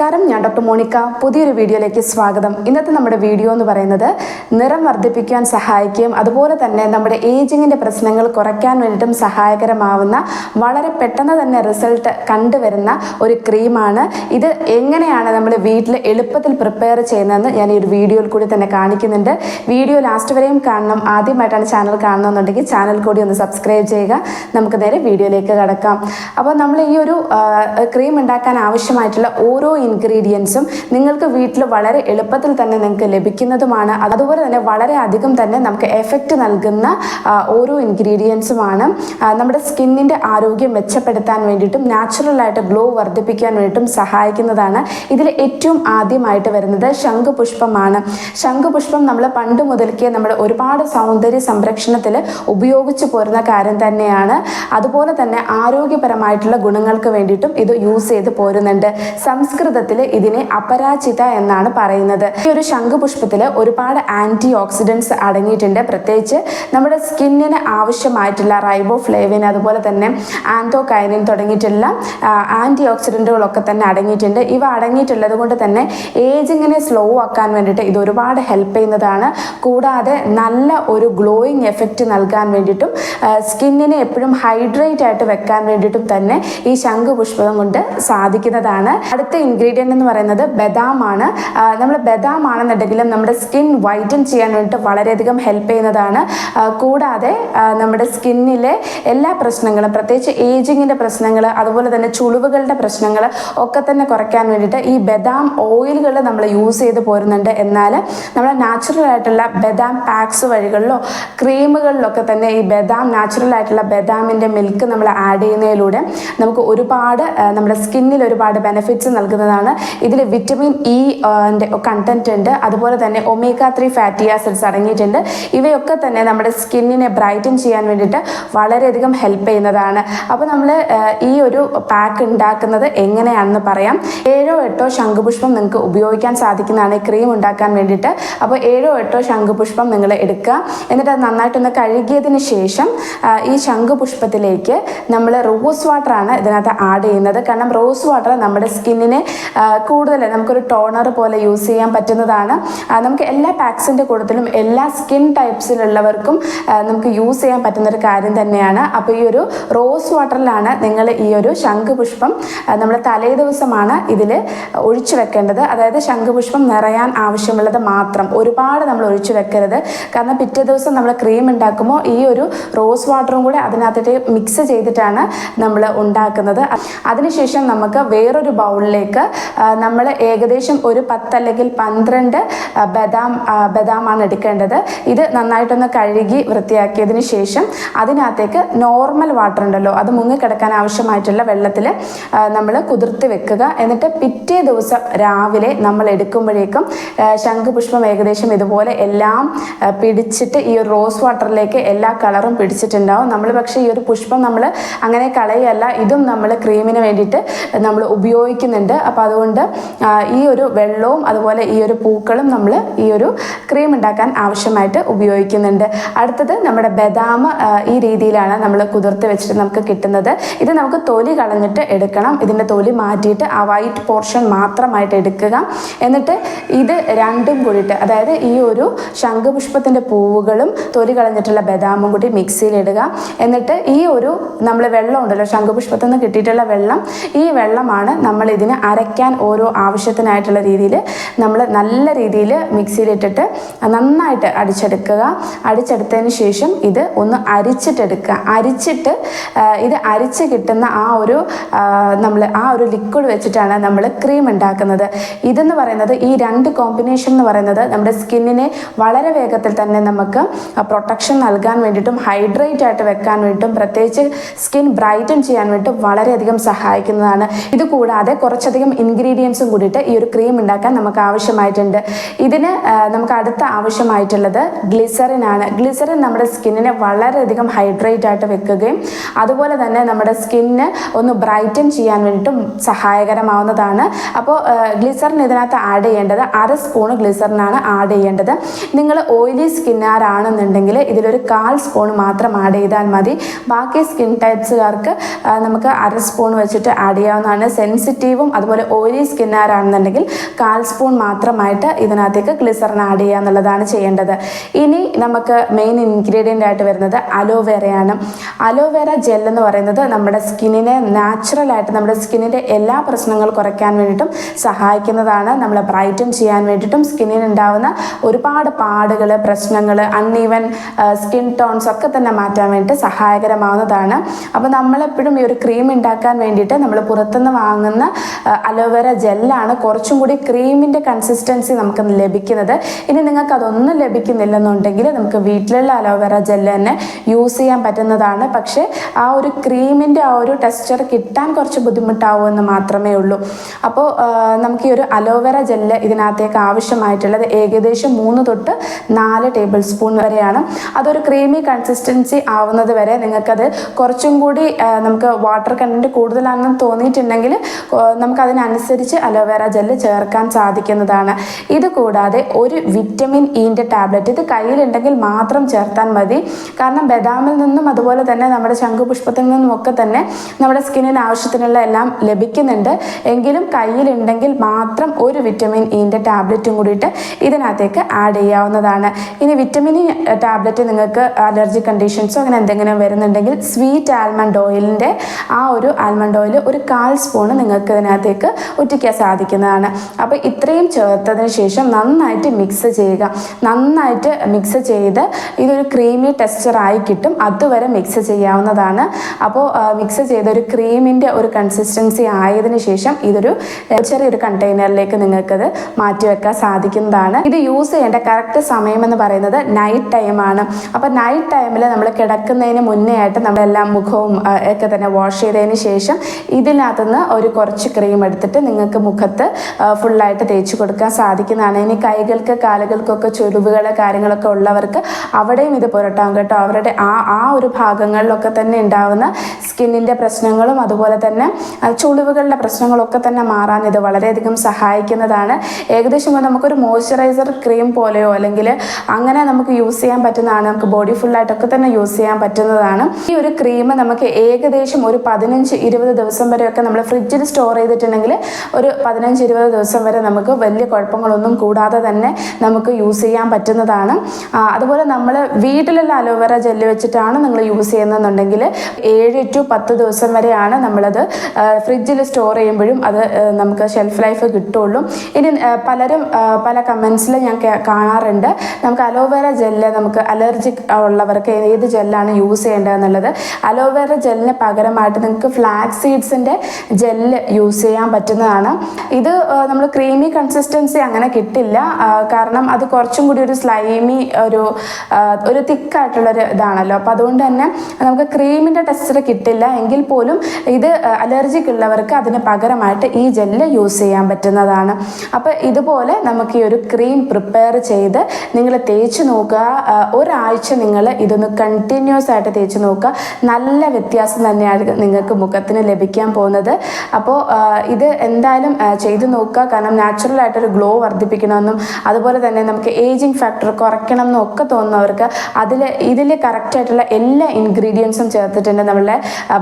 നമസ്കാരം. ഞാൻ doctor Monica. പുതിയൊരു വീഡിയോയിലേക്ക് സ്വാഗതം. ഇന്നത്തെ നമ്മുടെ വീഡിയോ എന്ന് പറയുന്നത് നിറം വർദ്ധിപ്പിക്കാൻ സഹായിക്കുകയും അതുപോലെ തന്നെ നമ്മുടെ ഏജിങ്ങിന്റെ പ്രശ്നങ്ങൾ കുറയ്ക്കാൻ വേണ്ടിയിട്ടും സഹായകരമാവുന്ന വളരെ പെട്ടെന്ന് തന്നെ റിസൾട്ട് കണ്ടുവരുന്ന ഒരു ക്രീമാണ്. ഇത് എങ്ങനെയാണ് നമ്മൾ വീട്ടിൽ എളുപ്പത്തിൽ പ്രിപ്പയർ ചെയ്യുന്നതെന്ന് ഞാൻ ഈ ഒരു വീഡിയോയിൽ കൂടി തന്നെ കാണിക്കുന്നുണ്ട്. വീഡിയോ ലാസ്റ്റ് വരെയും കാണണം. ആദ്യമായിട്ടാണ് ചാനൽ കാണണമെന്നുണ്ടെങ്കിൽ ചാനൽ കൂടി ഒന്ന് സബ്സ്ക്രൈബ് ചെയ്യുക. നമുക്ക് നേരെ വീഡിയോയിലേക്ക് കടക്കാം. അപ്പോൾ നമ്മൾ ഈ ഒരു ക്രീം ഉണ്ടാക്കാൻ ആവശ്യമായിട്ടുള്ള ഓരോ ഇൻഗ്രീഡിയൻസും നിങ്ങൾക്ക് വീട്ടിൽ വളരെ എളുപ്പത്തിൽ തന്നെ നിങ്ങൾക്ക് ലഭിക്കുന്നതുമാണ്. അതുപോലെ തന്നെ വളരെ അധികം തന്നെ നമുക്ക് എഫക്റ്റ് നൽകുന്ന ഓരോ ഇൻഗ്രീഡിയൻസുമാണ് നമ്മുടെ സ്കിന്നിന്റെ ആരോഗ്യം മെച്ചപ്പെടുത്താൻ വേണ്ടിയിട്ടും നാച്ചുറലായിട്ട് ഗ്ലോ വർദ്ധിപ്പിക്കാൻ വേണ്ടിയിട്ടും സഹായിക്കുന്നതാണ് ഇതിൽ ഏറ്റവും ആദ്യമായിട്ട് വരുന്നത് ശംഖുപുഷ്പമാണ്. ശംഖുപുഷ്പം നമ്മൾ പണ്ട് മുതൽക്കേ നമ്മൾ ഒരുപാട് സൗന്ദര്യ സംരക്ഷണത്തിൽ ഉപയോഗിച്ചു പോരുന്ന കാര്യം തന്നെയാണ്. അതുപോലെ തന്നെ ആരോഗ്യപരമായിട്ടുള്ള ഗുണങ്ങൾക്ക് വേണ്ടിയിട്ടും ഇത് യൂസ് ചെയ്ത് പോരുന്നുണ്ട്. സംസ്കൃതത്തിൽ ഇതിനെ അപരാജിത എന്നാണ് പറയുന്നത്. ഈ ഒരു ശംഖുപുഷ്പത്തിൽ ഒരുപാട് ആന്റി ഓക്സിഡൻസ് അടങ്ങിയിട്ടുണ്ട്. പ്രത്യേകിച്ച് നമ്മുടെ സ്കിന്നിന് ആവശ്യമായിട്ടുള്ള റൈബോ ഫ്ലേവിൻ അതുപോലെ തന്നെ ആന്തോകൈനിൻ തുടങ്ങിയിട്ടുള്ള ആന്റി ഓക്സിഡന്റുകളൊക്കെ തന്നെ അടങ്ങിയിട്ടുണ്ട്. ഇവ അടങ്ങിയിട്ടുള്ളത് കൊണ്ട് തന്നെ ഏജിങ്ങിനെ സ്ലോ ആക്കാൻ വേണ്ടിയിട്ട് ഇത് ഒരുപാട് ഹെൽപ്പ് ചെയ്യുന്നതാണ്. കൂടാതെ നല്ല ഒരു ഗ്ലോയിങ് എഫക്റ്റ് നൽകാൻ വേണ്ടിയിട്ടും സ്കിന്നിനെ എപ്പോഴും ഹൈഡ്രേറ്റ് ആയിട്ട് വെക്കാൻ വേണ്ടിയിട്ടും തന്നെ ഈ ശംഖുപുഷ്പം കൊണ്ട് സാധിക്കുന്നതാണ്. അടുത്ത ഇൻഗ്രീഡിയന്റ് എന്ന് പറയുന്നത് ബദാമാണ്. നമ്മൾ ബദാം ആണെന്നുണ്ടെങ്കിലും നമ്മുടെ സ്കിൻ വൈറ്റൻ ചെയ്യാൻ വേണ്ടിയിട്ട് വളരെയധികം ഹെൽപ്പ് ചെയ്യുന്നതാണ്. കൂടാതെ നമ്മുടെ സ്കിന്നിലെ എല്ലാ പ്രശ്നങ്ങളും പ്രത്യേകിച്ച് ഏജിങ്ങിന്റെ പ്രശ്നങ്ങൾ അതുപോലെ തന്നെ ചുളിവുകളുടെ പ്രശ്നങ്ങൾ ഒക്കെ തന്നെ കുറയ്ക്കാൻ വേണ്ടിയിട്ട് ഈ ബദാം ഓയിലുകൾ നമ്മൾ യൂസ് ചെയ്ത് പോരുന്നുണ്ട്. എന്നാൽ നമ്മൾ നാച്ചുറൽ ആയിട്ടുള്ള ബദാം പാക്സ് വഴികളിലോ ക്രീമുകളിലൊക്കെ തന്നെ ഈ ബദാം നാച്ചുറൽ ആയിട്ടുള്ള ബദാമിന്റെ മിൽക്ക് നമ്മൾ ആഡ് ചെയ്യുന്നതിലൂടെ നമുക്ക് ഒരുപാട് നമ്മുടെ സ്കിന്നിൽ ഒരുപാട് ബെനിഫിറ്റ്സ് നൽകുന്നതാണ്. ഇതിൽ വിറ്റമിൻ ഇ കണ്ടന്റ് ഉണ്ട്. അതുപോലെ തന്നെ ഒമേഗ ത്രീ ഫാറ്റി ആസിഡ്സ് അടങ്ങിയിട്ടുണ്ട്. ഇവയൊക്കെ തന്നെ നമ്മുടെ സ്കിന്നിനെ ബ്രൈറ്റൻ ചെയ്യാൻ വേണ്ടിയിട്ട് വളരെയധികം ഹെൽപ്പ് ചെയ്യുന്നതാണ്. അപ്പോൾ നമ്മൾ ഈ ഒരു പാക്ക് ഉണ്ടാക്കുന്നത് എങ്ങനെയാണെന്ന് പറയാം. ഏഴോ എട്ടോ ശംഖുപുഷ്പം നിങ്ങൾക്ക് ഉപയോഗിക്കാൻ സാധിക്കുന്നതാണ് ക്രീം ഉണ്ടാക്കാൻ വേണ്ടിയിട്ട്. അപ്പോൾ ഏഴോ എട്ടോ ശംഖുപുഷ്പം നിങ്ങൾ എടുക്കുക. എന്നിട്ട് അത് നന്നായിട്ടൊന്ന് കഴുകിയതിന് ശേഷം ഈ ഈ ശംഖുപുഷ്പത്തിലേക്ക് നമ്മൾ റോസ് വാട്ടറാണ് ഇതിനകത്ത് ആഡ് ചെയ്യുന്നത്. കാരണം റോസ് വാട്ടർ നമ്മുടെ സ്കിന്നിനെ കൂടുതൽ നമുക്കൊരു ടോണർ പോലെ യൂസ് ചെയ്യാൻ പറ്റുന്നതാണ്. നമുക്ക് എല്ലാ പാക്സിന്റെ കൂട്ടത്തിലും എല്ലാ സ്കിൻ ടൈപ്സിലുള്ളവർക്കും നമുക്ക് യൂസ് ചെയ്യാൻ പറ്റുന്നൊരു കാര്യം തന്നെയാണ്. അപ്പോൾ ഈ ഒരു റോസ് വാട്ടറിലാണ് നിങ്ങൾ ഈ ഒരു ശംഖുപുഷ്പം നമ്മൾ തലേ ദിവസമാണ് ഇതിൽ ഒഴിച്ചു വെക്കേണ്ടത്. അതായത് ശംഖുപുഷ്പം നിറയാൻ ആവശ്യമുള്ളത് മാത്രം. ഒരുപാട് നമ്മൾ ഒഴിച്ചു വെക്കരുത്. കാരണം പിറ്റേ ദിവസം നമ്മൾ ക്രീം ഉണ്ടാക്കുമ്പോൾ ഈ ഒരു റോസ് വാട്ടറും കൂടെ അതിനകത്തിട്ട് മിക്സ് ചെയ്തിട്ടാണ് നമ്മൾ ഉണ്ടാക്കുന്നത്. അതിനുശേഷം നമുക്ക് വേറൊരു ബൗളിലേക്ക് നമ്മൾ ഏകദേശം ഒരു പത്ത് അല്ലെങ്കിൽ പന്ത്രണ്ട് ബദാം ബദാമാണ് എടുക്കേണ്ടത്. ഇത് നന്നായിട്ടൊന്ന് കഴുകി വൃത്തിയാക്കിയതിന് ശേഷം അതിനകത്തേക്ക് നോർമൽ വാട്ടർ ഉണ്ടല്ലോ അത് മുങ്ങിക്കിടക്കാൻ ആവശ്യമായിട്ടുള്ള വെള്ളത്തിൽ നമ്മൾ കുതിർത്ത് വെക്കുക. എന്നിട്ട് പിറ്റേ ദിവസം രാവിലെ നമ്മൾ എടുക്കുമ്പോഴേക്കും ശംഖുപുഷ്പം ഏകദേശം ഇതുപോലെ എല്ലാം പിടിച്ചിട്ട് ഈ ഒരു റോസ് വാട്ടറിലേക്ക് എല്ലാ കളറും പിടിച്ചിട്ടുണ്ടാവും. നമ്മൾ പക്ഷേ ഈ ഒരു പുഷ്പം നമ്മൾ അങ്ങനെ കളയല്ല. ഇതും നമ്മൾ ക്രീമിന് വേണ്ടിയിട്ട് നമ്മൾ ഉപയോഗിക്കുന്നുണ്ട്. അപ്പോൾ അതുകൊണ്ട് ഈ ഒരു വെള്ളവും അതുപോലെ ഈ ഒരു പൂക്കളും നമ്മൾ ഈ ഒരു ക്രീം ഉണ്ടാക്കാൻ ആവശ്യമായിട്ട് ഉപയോഗിക്കുന്നുണ്ട്. അടുത്തത് നമ്മുടെ ബദാം ഈ രീതിയിലാണ് നമ്മൾ കുതിർത്ത് വെച്ചിട്ട് നമുക്ക് കിട്ടുന്നത്. ഇത് നമുക്ക് തൊലി കളഞ്ഞിട്ട് എടുക്കണം. ഇതിന്റെ തൊലി മാറ്റിയിട്ട് ആ വൈറ്റ് പോർഷൻ മാത്രമായിട്ട് എടുക്കുക. എന്നിട്ട് ഇത് രണ്ടും കൂടിയിട്ട് അതായത് ഈ ഒരു ശംഖുപുഷ്പത്തിന്റെ പൂവുകളും തൊലി കളഞ്ഞിട്ടുള്ള ബദാമും കൂടി മിക്സിയിലിടുക എന്നിട്ട് ഈ ഒരു നമ്മൾ വെള്ളം ഉണ്ടല്ലോ ശംഖുപുഷ്പത്തിൽ നിന്ന് കിട്ടിയിട്ടുള്ള വെള്ളം. ഈ വെള്ളമാണ് നമ്മൾ ഇതിന് അരയ്ക്കാൻ ഓരോ ആവശ്യത്തിനായിട്ടുള്ള രീതിയിൽ നമ്മൾ നല്ല രീതിയിൽ മിക്സിയിലിട്ടിട്ട് നന്നായിട്ട് അടിച്ചെടുക്കുക. അടിച്ചെടുത്തതിന് ശേഷം ഇത് ഒന്ന് അരിച്ചിട്ടെടുക്കുക. അരിച്ചിട്ട് ഇത് അരിച്ച് കിട്ടുന്ന ആ ഒരു നമ്മൾ ആ ഒരു ലിക്വിഡ് വെച്ചിട്ടാണ് നമ്മൾ ക്രീം ഉണ്ടാക്കുന്നത്. ഇതെന്ന് പറയുന്നത് ഈ രണ്ട് കോമ്പിനേഷൻ എന്ന് പറയുന്നത് നമ്മുടെ സ്കിന്നിനെ വളരെ വേഗത്തിൽ തന്നെ നമുക്ക് പ്രൊട്ടക്ഷൻ നൽകാൻ വേണ്ടിയിട്ടും ഹൈഡ്രേറ്റ് ആയിട്ട് വെക്കാൻ വേണ്ടിയിട്ടും പ്രത്യേകിച്ച് സ്കിൻ ബ്രൈറ്റൻ ചെയ്യാൻ വേണ്ടി വളരെയധികം സഹായിക്കുന്നതാണ്. ഇത് കൂടാതെ കുറച്ചധികം ഇൻഗ്രീഡിയൻസും കൂടിയിട്ട് ഈ ഒരു ക്രീം ഉണ്ടാക്കാൻ നമുക്ക് ആവശ്യമായിട്ടുണ്ട്. ഇതിന് നമുക്ക് അടുത്ത ആവശ്യമായിട്ടുള്ളത് ഗ്ലിസറിൻ ആണ്. ഗ്ലിസറിൻ നമ്മുടെ സ്കിന്നിനെ വളരെയധികം ഹൈഡ്രേറ്റ് ആയിട്ട് വെക്കുകയും അതുപോലെ തന്നെ നമ്മുടെ സ്കിന്നിന് ഒന്ന് ബ്രൈറ്റൻ ചെയ്യാൻ വേണ്ടിയിട്ടും സഹായകരമാവുന്നതാണ്. അപ്പോൾ ഗ്ലിസറിൻ ഇതിനകത്ത് ആഡ് ചെയ്യേണ്ടത് അര സ്പൂൺ ഗ്ലിസറിനാണ് ആഡ് ചെയ്യേണ്ടത്. നിങ്ങൾ ഓയിലി സ്കിന്നാരാണെന്നുണ്ടെങ്കിൽ ഇതിലൊരു കാൽ സ്പൂൺ മാത്രം ആഡ് ചെയ്താൽ മതി. ബാക്കി സ്കിൻ ടൈപ്സുകാർക്ക് നമുക്ക് അര സ്പൂൺ വെച്ചിട്ട് ആഡ് ചെയ്യാവുന്നതാണ്. സെൻസിറ്റീവും അതുപോലെ ഓയിലി സ്കിന്നാരാണെന്നുണ്ടെങ്കിൽ കാൽ സ്പൂൺ മാത്രമായിട്ട് ഇതിനകത്തേക്ക് ഗ്ലിസറിൻ ആഡ് ചെയ്യുക എന്നുള്ളതാണ് ചെയ്യേണ്ടത്. ഇനി നമുക്ക് മെയിൻ ഇൻഗ്രീഡിയന്റ് ആയിട്ട് വരുന്നത് അലോവേറയാണ് അലോവേറ ജെൽ എന്ന് പറയുന്നത് നമ്മുടെ സ്കിന്നിനെ നാച്ചുറലായിട്ട് നമ്മുടെ സ്കിന്നിന്റെ എല്ലാ പ്രശ്നങ്ങൾ കുറയ്ക്കാൻ വേണ്ടിയിട്ടും സഹായിക്കുന്നതാണ്. നമ്മളെ ബ്രൈറ്റൻ ചെയ്യാൻ വേണ്ടിയിട്ടും സ്കിന്നിന് ഉണ്ടാവുന്ന ഒരുപാട് പാടുകൾ പ്രശ്നങ്ങൾ അൺഈവൻ സ്കിൻ ടോൺസ് ഒക്കെ തന്നെ മാറ്റാൻ വേണ്ടിയിട്ട് സഹായകരമാവുന്നതാണ് അപ്പോൾ നമ്മളെപ്പോഴും ഈ ഒരു ക്രീം ഉണ്ടാക്കാൻ വേണ്ടിയിട്ട് നമ്മൾ പുറത്തുനിന്ന് വാങ്ങുന്ന അലോവേര ജെല്ലാണ് കുറച്ചും കൂടി ക്രീമിന്റെ കൺസിസ്റ്റൻസി നമുക്ക് ലഭിക്കുന്നത്. ഇനി നിങ്ങൾക്ക് അതൊന്നും ലഭിക്കുന്നില്ലെന്നുണ്ടെങ്കിൽ നമുക്ക് വീട്ടിലുള്ള അലോവേര ജെല്ല് തന്നെ യൂസ് ചെയ്യാൻ പറ്റുന്നതാണ്. പക്ഷേ ആ ഒരു ക്രീമിന്റെ ആ ഒരു ടെക്സ്ചർ കിട്ടാൻ കുറച്ച് ബുദ്ധിമുട്ടാവുമെന്ന് മാത്രമേ ഉള്ളൂ. അപ്പോൾ നമുക്ക് ഈ ഒരു അലോവേര ജെല്ല് ഇതിനകത്തേക്ക് ആവശ്യമായിട്ടുള്ളത് ഏകദേശം മൂന്ന് തൊട്ട് നാല് ടേബിൾ സ്പൂൺ വരെയാണ്. അതൊരു ക്രീമി കൺസിസ്റ്റൻസി ആവുന്നത് വരെ നിങ്ങൾക്കത് കുറച്ചും കൂടി നമുക്ക് വാട്ടർ കണ്ടന്റ് കൂടുതലാണെന്ന് തോന്നിയിട്ടുണ്ടെങ്കിൽ നമുക്കതിനനുസരിച്ച് അലോവേറ ജെല്ല് ചേർക്കാൻ സാധിക്കുന്നതാണ്. ഇത് കൂടാതെ ഒരു വിറ്റമിൻ ഇന്റെ ടാബ്ലറ്റ് ഇത് കയ്യിലുണ്ടെങ്കിൽ മാത്രം ചേർത്താൽ മതി. കാരണം ബദാമിൽ നിന്നും അതുപോലെ തന്നെ നമ്മുടെ ശംഖുപുഷ്പത്തിൽ നിന്നും ഒക്കെ തന്നെ നമ്മുടെ സ്കിന്നിന് ആവശ്യത്തിനുള്ള എല്ലാം ലഭിക്കുന്നുണ്ട്. എങ്കിലും കയ്യിലുണ്ടെങ്കിൽ മാത്രം ഒരു വിറ്റമിൻ ഇന്റെ ടാബ്ലറ്റും കൂടിയിട്ട് ഇതിനകത്തേക്ക് ആഡ് ചെയ്യാവുന്നതാണ്. ഇനി വിറ്റമിൻ ടാബ്ലറ്റ് നിങ്ങൾക്ക് അലർജി കണ്ടീഷൻസോ അങ്ങനെ എന്തെങ്കിലും വരുന്നുണ്ടെങ്കിൽ സ്വീറ്റ് ആൽമണ്ട് ഓയിലിന്റെ ആ ഒരു ആൽമണ്ട് ഓയിൽ ഒരു കാൽ സ്പൂണ് നിങ്ങൾക്ക് ഇതിനകത്തേക്ക് ഒറ്റിക്കാൻ സാധിക്കുന്നതാണ്. അപ്പോൾ ഇത്രയും ചേർത്തതിന് ശേഷം നന്നായിട്ട് മിക്സ് ചെയ്യുക. നന്നായിട്ട് മിക്സ് ചെയ്ത് ഇതൊരു ക്രീമി ടെക്സ്ചറായി കിട്ടും. അതുവരെ മിക്സ് ചെയ്യാവുന്നതാണ്. അപ്പോൾ മിക്സ് ചെയ്ത ഒരു ക്രീമിന്റെ ഒരു കൺസിസ്റ്റൻസി ആയതിനു ശേഷം ഇതൊരു ചെറിയൊരു കണ്ടെയ്നറിലേക്ക് നിങ്ങൾക്കത് മാറ്റി വെക്കാൻ സാധിക്കുന്നതാണ്. ഇത് യൂസ് ചെയ്യേണ്ട കറക്റ്റ് സമയം എന്ന് പറയുന്നത് നൈറ്റ് ടൈമാണ് അപ്പോൾ നൈറ്റ് ടൈമിൽ നമ്മൾ കിടക്കുന്നതിന് മുന്നേ ആയിട്ട് നമ്മളെല്ലാം മുഖവും ഒക്കെ തന്നെ വാഷ് ചെയ്തതിന് ശേഷം ഇതിനകത്തുനിന്ന് ഒരു കുറച്ച് ക്രീം എടുത്തിട്ട് നിങ്ങൾക്ക് മുഖത്ത് ഫുള്ളായിട്ട് തേച്ച് കൊടുക്കാൻ സാധിക്കുന്നതാണ്. ഇനി കൈകൾക്ക് കാലുകൾക്കൊക്കെ ചുരുവുകൾ കാര്യങ്ങളൊക്കെ ഉള്ളവർക്ക് അവിടെയും ഇത് പുരട്ടാം കേട്ടോ. അവരുടെ ആ ആ ഒരു ഭാഗങ്ങളിലൊക്കെ തന്നെ ഉണ്ടാവുന്ന സ്കിന്നിന്റെ പ്രശ്നങ്ങളും അതുപോലെ തന്നെ ചുളിവുകളുടെ പ്രശ്നങ്ങളൊക്കെ തന്നെ മാറാൻ ഇത് വളരെയധികം സഹായിക്കുന്നതാണ്. ഏകദേശം നമുക്കൊരു മോയ്സ്ചറൈസർ ക്രീം പോലെയോ അല്ലെങ്കിൽ അങ്ങനെ നമുക്ക് യൂസ് ചെയ്യാൻ പറ്റുന്നതാണ്. നമുക്ക് ബോഡി ഫുള്ളായിട്ടൊക്കെ തന്നെ യൂസ് ചെയ്യാൻ പറ്റുന്നതാണ്. ഈ ഒരു ക്രീം നമുക്ക് ഏകദേശം ഒരു പതിനഞ്ച് ഇരുപത് ദിവസം വരെയൊക്കെ നമ്മൾ ഫ്രിഡ്ജിൽ സ്റ്റോർ ചെയ്തിട്ടുണ്ടെങ്കിൽ ഒരു പതിനഞ്ച് ഇരുപത് ദിവസം വരെ നമുക്ക് വലിയ കുഴപ്പങ്ങളൊന്നും കൂടാതെ തന്നെ നമുക്ക് യൂസ് ചെയ്യാൻ പറ്റുന്നതാണ്. അതുപോലെ നമ്മൾ വീട്ടിലുള്ള അലോവേറ ജെല്ല് വെച്ചിട്ടാണ് നിങ്ങൾ യൂസ് ചെയ്യുന്നതെന്നുണ്ടെങ്കിൽ ഏഴ് ടു പത്ത് ദിവസം വരെയാണ് നമ്മളത് ഫ്രിഡ്ജിൽ സ്റ്റോർ ചെയ്യുമ്പോഴും അത് നമുക്ക് ഷെൽഫ് ലൈഫ് കിട്ടുള്ളൂ. ഇനി പലരും പല കമൻസിൽ ഞാൻ കാണാറുണ്ട്. നമുക്ക് അലോവേറ ജെല്ല് നമുക്ക് അലർജിക് ഉള്ളവർക്ക് ഏത് ജെല്ലാണ് യൂസ് ചെയ്യേണ്ടതെന്നുള്ളത് അലോവേറ ജെല്ലിന് പകരമായിട്ട് നിങ്ങൾക്ക് ഫ്ലാക്സ് സീഡ്സിന്റെ ജെല്ല് യൂസ് ചെയ്യാൻ പറ്റുന്നതാണ്. ഇത് നമ്മൾ ക്രീമി കൺസിസ്റ്റൻസി അങ്ങനെ കിട്ടില്ല. കാരണം അത് കുറച്ചും കൂടി ഒരു സ്ലൈമി ഒരു ഒരു തിക്കായിട്ടുള്ളൊരു ഇതാണല്ലോ. അപ്പോൾ അതുകൊണ്ട് തന്നെ നമുക്ക് ക്രീമിന്റെ ടെക്സ്ചർ കിട്ടില്ല. എങ്കിൽ പോലും ഇത് അലർജിക്ക് ഉള്ളവർക്ക് അതിന് പകരമായിട്ട് ഈ ജെല്ല് യൂസ് ചെയ്യാൻ പറ്റുന്നതാണ്. അപ്പോൾ ഇതുപോലെ നമുക്ക് ഈ ഒരു ക്രീം പ്രിപ്പയർ ചെയ്ത് നിങ്ങൾ തേച്ച് നോക്കുക. ഒരാഴ്ച നിങ്ങൾ ഇതൊന്ന് കണ്ടിന്യൂസ് ആയിട്ട് തേച്ച് നോക്കുക. നല്ല വ്യത്യാസം തന്നെയാണ് നിങ്ങൾക്ക് മുഖത്തിന് ലഭിക്കാൻ പോകുന്നത്. അപ്പോൾ ഇത് എന്തായാലും ചെയ്തു നോക്കുക. കാരണം നാച്ചുറൽ ആയിട്ടൊരു ഗ്ലോ വർദ്ധിപ്പിക്കണമെന്നും അതുപോലെ തന്നെ നമുക്ക് ഏജിങ് ഫാക്ടർ കുറയ്ക്കണം എന്നും ഒക്കെ തോന്നുന്നവർക്ക് അതിൽ ഇതിൽ കറക്റ്റായിട്ടുള്ള എല്ലാ ഇൻഗ്രീഡിയൻസും ചേർത്തിട്ടുണ്ട്. നമ്മളുടെ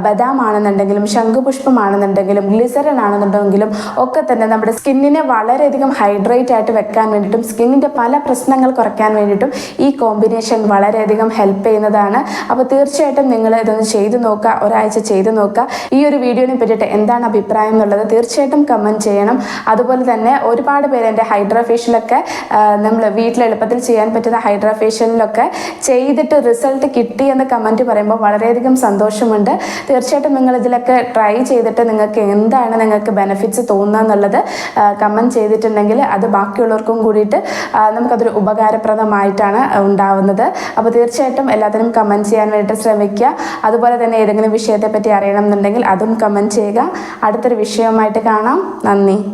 ബദാം ആണെന്നുണ്ടെങ്കിലും ശംഖുപുഷ്പമാണെന്നുണ്ടെങ്കിലും ഗ്ലിസറിൻ ആണെന്നുണ്ടെങ്കിലും ഒക്കെ തന്നെ നമ്മുടെ സ്കിന്നിനെ വളരെയധികം ഹൈഡ്രേറ്റ് ആയിട്ട് വെക്കാൻ വേണ്ടിയിട്ടും സ്കിന്നിന്റെ പല പ്രശ്നങ്ങൾ കുറയ്ക്കാൻ വേണ്ടിയിട്ടും ഈ കോമ്പിനേഷൻ വളരെയധികം ഹെൽപ്പ് ചെയ്യുന്നതാണ്. അപ്പോൾ തീർച്ചയായിട്ടും നിങ്ങൾ ഇതൊന്ന് ചെയ്തു നോക്കുക ഒരാഴ്ച ചെയ്തു നോക്കുക. ഈ ഒരു വീഡിയോനെ പറ്റിയിട്ട് എന്താണ് അഭിപ്രായം എന്നുള്ളത് തീർച്ചയായിട്ടും കമന്റ് ചെയ്യണം. അതുപോലെ തന്നെ ഒരുപാട് പേര് എന്റെ ഹൈഡ്രോഫേഷ്യലൊക്കെ നമ്മൾ വീട്ടിൽ എളുപ്പത്തിൽ ചെയ്യാൻ പറ്റുന്ന ഹൈഡ്രോഫേഷ്യലിലൊക്കെ ചെയ്തിട്ട് റിസൾട്ട് കിട്ടി എന്ന് കമന്റ് പറയുമ്പോൾ വളരെയധികം സന്തോഷമുണ്ട്. തീർച്ചയായിട്ടും നിങ്ങൾ ഇതിലൊക്കെ ട്രൈ ചെയ്തിട്ട് നിങ്ങൾക്ക് എന്താണ് നിങ്ങൾക്ക് ബെനിഫിറ്റ്സ് തോന്നുക എന്നുള്ളത് കമന്റ് ചെയ്തിട്ടുണ്ടെങ്കിൽ അത് ബാക്കിയുള്ളവർക്കും കൂടിയിട്ട് നമുക്കതൊരു ഉപകാരപ്രദമായിട്ടാണ് ഉണ്ടാവുന്നത്. അപ്പോൾ തീർച്ചയായിട്ടും എല്ലാത്തിനും കമന്റ് ചെയ്യാൻ വേണ്ടിയിട്ട് ശ്രമിക്കുക. അതുപോലെ തന്നെ ഏതെങ്കിലും വിഷയത്തെ പറ്റി അറിയണം എന്നുണ്ടെങ്കിൽ അതും കമന്റ് ചെയ്യുക. അടുത്തൊരു വിഷയവുമായിട്ട് കാണാം. നന്ദി.